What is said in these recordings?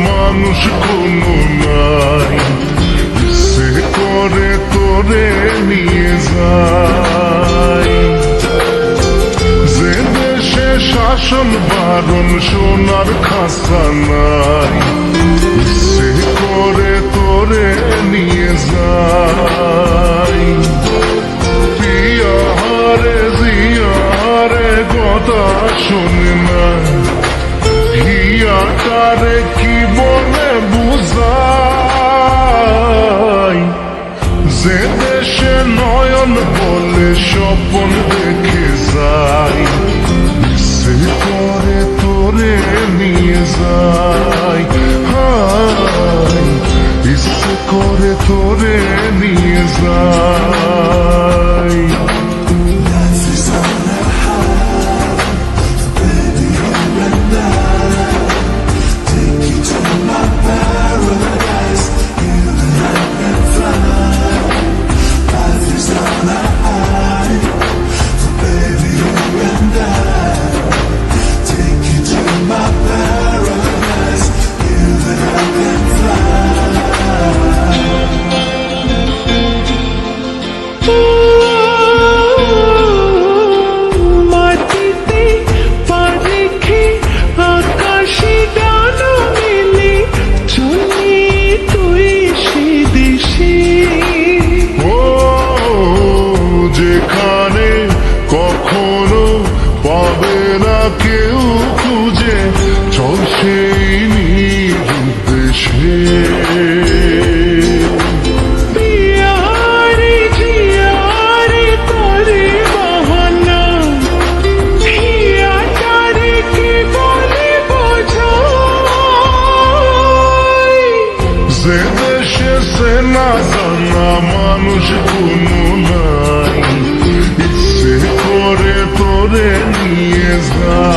মানুষ কোনো নাই সে করে তোরে নিয়ে যায় যে দেশে শাসন বারণ সোনার খাসা নাই সে করে তোরে নিয়ে যায় পিয়ারে জিয়ারে কথা শোনে না হিয়াটারে কি বলে বুঝাই? যে দেশে নয়ন বলে স্বপন দেখে যাই, সে করে তোরে নিয়ে যাই। যে দেশে সে না জানা মানুষ কোনো নাই। ইচ্ছে করে তোরে নিয়ে যাই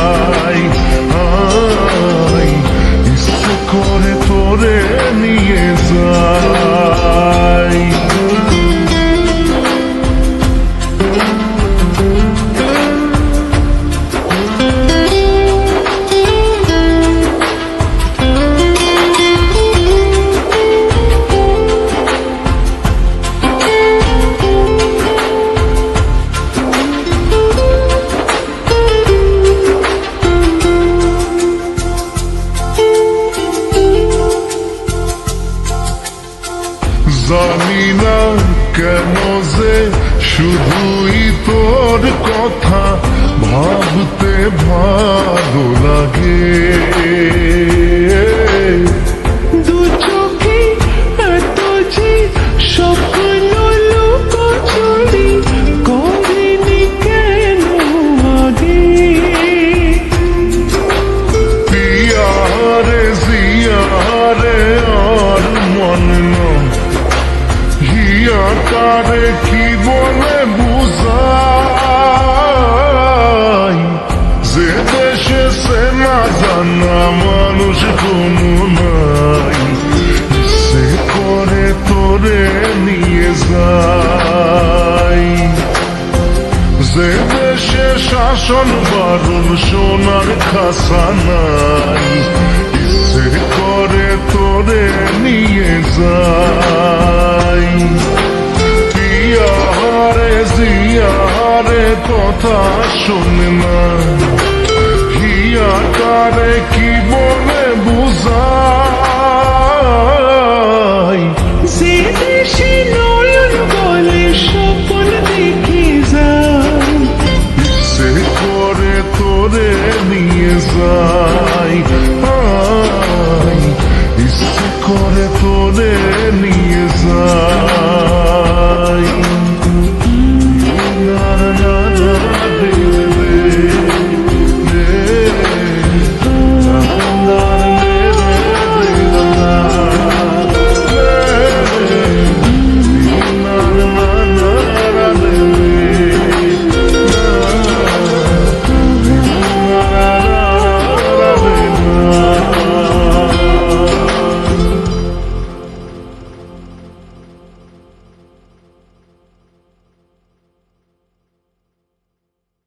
ভয় মানুষ কোনো নাই সে করে তোরে নিয়ে যাই। যে দেশে শাসন বারণ সোনার খাসা নাই ইচ্ছে করে তোরে নিয়ে যাই। পিয়ারে জিয়ারে কথা শোনে না। হিয়াটারে কি তোদের